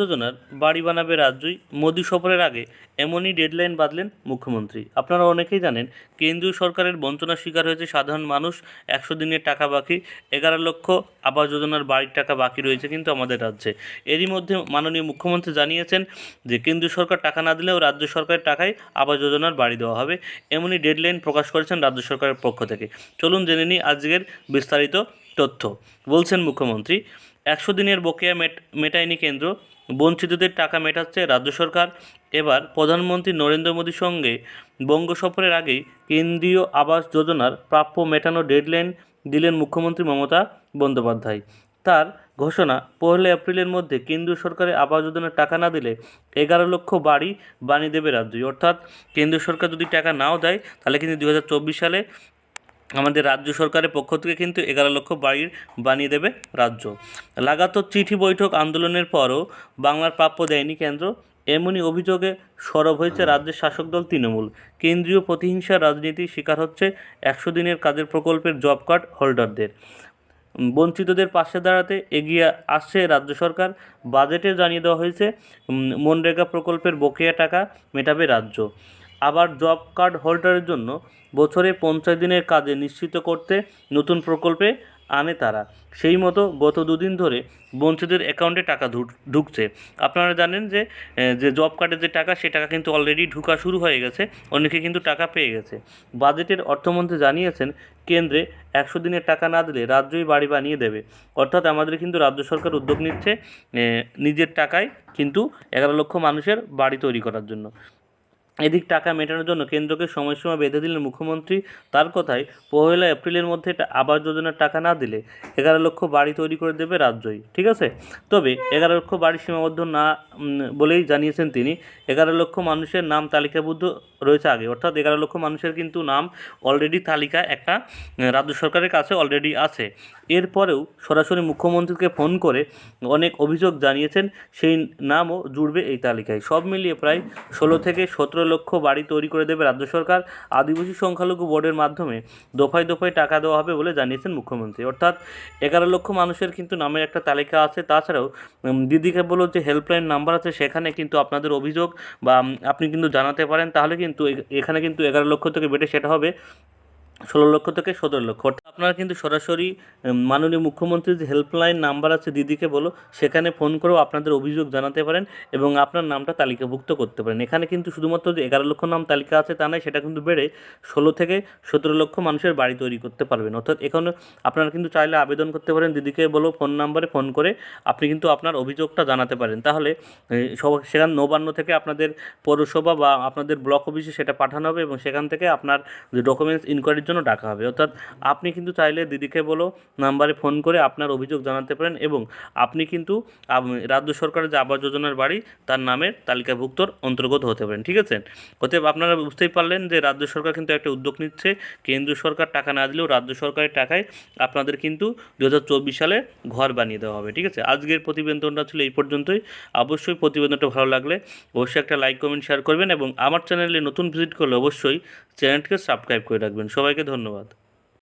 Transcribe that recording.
যোজনার বাড়ি বানাবে রাজ্যই। মোদী সফরের আগে এমনই ডেডলাইন বাঁধলেন মুখ্যমন্ত্রী। আপনারা অনেকেই জানেন, কেন্দ্রীয় সরকারের বঞ্চনার শিকার হয়েছে সাধারণ মানুষ, একশো দিনের টাকা বাকি, এগারো লক্ষ আবাস যোজনার বাড়ির টাকা বাকি রয়েছে কিন্তু আমাদের রাজ্যে। এরই মধ্যে মাননীয় মুখ্যমন্ত্রী জানিয়েছেন যে, কেন্দ্রীয় সরকার টাকা না দিলেও রাজ্য সরকারের টাকায় আবাস যোজনার বাড়ি দেওয়া হবে। এমনই ডেডলাইন প্রকাশ করেছেন রাজ্য সরকারের পক্ষ থেকে। চলুন জেনে নিই আজকের বিস্তারিত তথ্য। বলছেন মুখ্যমন্ত্রী, একশো দিনের বকেয়া মেট, মেটায়নি কেন্দ্র, বঞ্চিতদের টাকা মেটাচ্ছে রাজ্য সরকার। এবার প্রধানমন্ত্রী নরেন্দ্র মোদীর সঙ্গে বঙ্গ সফরের আগেই কেন্দ্রীয় আবাস যোজনার প্রাপ্য মেটানো ডেডলাইন দিলেন মুখ্যমন্ত্রী মমতা বন্দ্যোপাধ্যায়। তার ঘোষণা পয়লা এপ্রিলের মধ্যে কেন্দ্রীয় সরকারের আবাস যোজনার টাকা না দিলে এগারো লক্ষ বাড়ি বানিয়ে দেবে রাজ্যই অর্থাৎ কেন্দ্রীয় সরকার যদি টাকা নাও দেয়, তাহলে কিন্তু দু হাজার চব্বিশ সালে আমাদের রাজ্য সরকারের পক্ষ থেকে কিন্তু এগারো লক্ষ বাড়ির বানিয়ে দেবে রাজ্য। লাগাতার চিঠি বৈঠক আন্দোলনের পরও বাংলার প্রাপ্য দেয়নি কেন্দ্র। এমনই অভিযোগে সরব হয়েছে রাজ্যের শাসক দল তৃণমূল। কেন্দ্রীয় প্রতিহিংসার রাজনীতির শিকার হচ্ছে একশো দিনের কাজের প্রকল্পের জব কার্ড হোল্ডারদের। বঞ্চিতদের পাশে দাঁড়াতে এগিয়ে আসছে রাজ্য সরকার। বাজেটে জানিয়ে দেওয়া হয়েছে মনরেগা প্রকল্পের বকেয়া টাকা মেটাবে রাজ্য। আবার জব কার্ড হোল্ডারের জন্য বছরে পঞ্চাশ দিনের কাজে নিশ্চিত করতে নতুন প্রকল্পে আনে তারা। সেই মতো গত দুদিন ধরে বঞ্চিতদের অ্যাকাউন্টে টাকা ঢুকছে। আপনারা জানেন যে যে জব কার্ডের যে টাকা, সে টাকা কিন্তু অলরেডি ঢুকা শুরু হয়ে গেছে। অনেকে কিন্তু টাকা পেয়ে গেছে। বাজেটের অর্থমন্ত্রী জানিয়েছেন, কেন্দ্রে একশো দিনের টাকা না দিলে রাজ্যই বাড়ি বানিয়ে দেবে। অর্থাৎ আমাদের কিন্তু রাজ্য সরকার উদ্যোগ নিচ্ছে নিজের টাকায় কিন্তু এগারো লক্ষ মানুষের বাড়ি তৈরি করার জন্য। এদিক টাকা মেটানোর জন্য কেন্দ্রকে সময়সীমা বেঁধে দিলেন মুখ্যমন্ত্রী। তার কথায় পহেলা এপ্রিলের মধ্যে আবাস যোজনার টাকা না দিলে এগারো লক্ষ বাড়ি তৈরি করে দেবে রাজ্যই, ঠিক আছে? তবে এগারো লক্ষ বাড়ি সীমাবদ্ধ না বলেই জানিয়েছেন তিনি, এগারো লক্ষ মানুষের নাম তালিকাবদ্ধ রয়েছে আগে। অর্থাৎ এগারো লক্ষ মানুষের কিন্তু নাম অলরেডি তালিকা একটা রাজ্য সরকারের কাছে অলরেডি আছে। এরপরেও সরাসরি মুখ্যমন্ত্রীকে ফোন করে অনেক অভিযোগ জানিয়েছেন, সেই নামও জুড়বে এই তালিকায়। সব মিলিয়ে প্রায় ষোলো থেকে সতেরো লক্ষ বাড়ি তৈরি করে দেবে রাজ্য সরকার। আদিবাসী সংখ্যালঘু বোর্ডের মাধ্যমে দফায় দফায় টাকা দেওয়া হবে বলে জানিয়েছেন মুখ্যমন্ত্রী। অর্থাৎ এগারো লক্ষ মানুষের কিন্তু নামের একটা তালিকা আছে। তাছাড়াও দিদিকে বলো যে হেল্পলাইন নাম্বার আছে, সেখানে কিন্তু আপনাদের অভিযোগ বা আপনি কিন্তু জানাতে পারেন। তাহলে কিন্তু এখানে কিন্তু এগারো লক্ষ থেকে বেটে সেটা হবে ষোলো লক্ষ থেকে সতেরো লক্ষ। আপনারা কিন্তু সরাসরি মাননীয় মুখ্যমন্ত্রীর যে হেল্পলাইন নাম্বার আছে দিদিকে বলো, সেখানে ফোন করেও আপনাদের অভিযোগ জানাতে পারেন এবং আপনার নামটা তালিকাভুক্ত করতে পারেন। এখানে কিন্তু শুধুমাত্র যে এগারো লক্ষ নাম তালিকা আছে তা নয়, সেটা কিন্তু বেড়ে ষোলো থেকে সতেরো লক্ষ মানুষের বাড়ি তৈরি করতে পারবেন। অর্থাৎ এখানে আপনারা কিন্তু চাইলে আবেদন করতে পারেন, দিদিকে বলো ফোন নাম্বারে ফোন করে আপনি কিন্তু আপনার অভিযোগটা জানাতে পারেন। তাহলে সেখানে নবান্ন থেকে আপনাদের পৌরসভা বা আপনাদের ব্লক অফিসে সেটা পাঠানো হবে এবং সেখান থেকে আপনার যে ডকুমেন্টস ইনকোয়ারির জন্য ডাকা হবে। অর্থাৎ আপনি কিন্তু চাইলে দিদিকে বলো, নাম্বারে ফোন করে আপনার অভিযোগ জানাতে পারেন এবং আপনি কিন্তু রাজ্য সরকারের যে আবাস যোজনার বাড়ি, তার নামের তালিকাভুক্তর অন্তর্গত হতে পারেন, ঠিক আছে? অতএব আপনারা বুঝতেই পারলেন যে রাজ্য সরকার কিন্তু একটা উদ্যোগ নিচ্ছে কেন্দ্র সরকার টাকা না দিলেও রাজ্য সরকারের টাকায় আপনাদের কিন্তু দু হাজার চব্বিশ সালে ঘর বানিয়ে দেওয়া হবে, ঠিক আছে? আজকের প্রতিবেদনটা ছিল এই পর্যন্তই, অবশ্যই প্রতিবেদনটা ভালো লাগলে অবশ্যই একটা লাইক, কমেন্ট, শেয়ার করবেন এবং আমার চ্যানেলে নতুন ভিজিট করলে অবশ্যই চ্যানেলটিকে সাবস্ক্রাইব করে রাখবেন, সবাইকে ধন্যবাদ।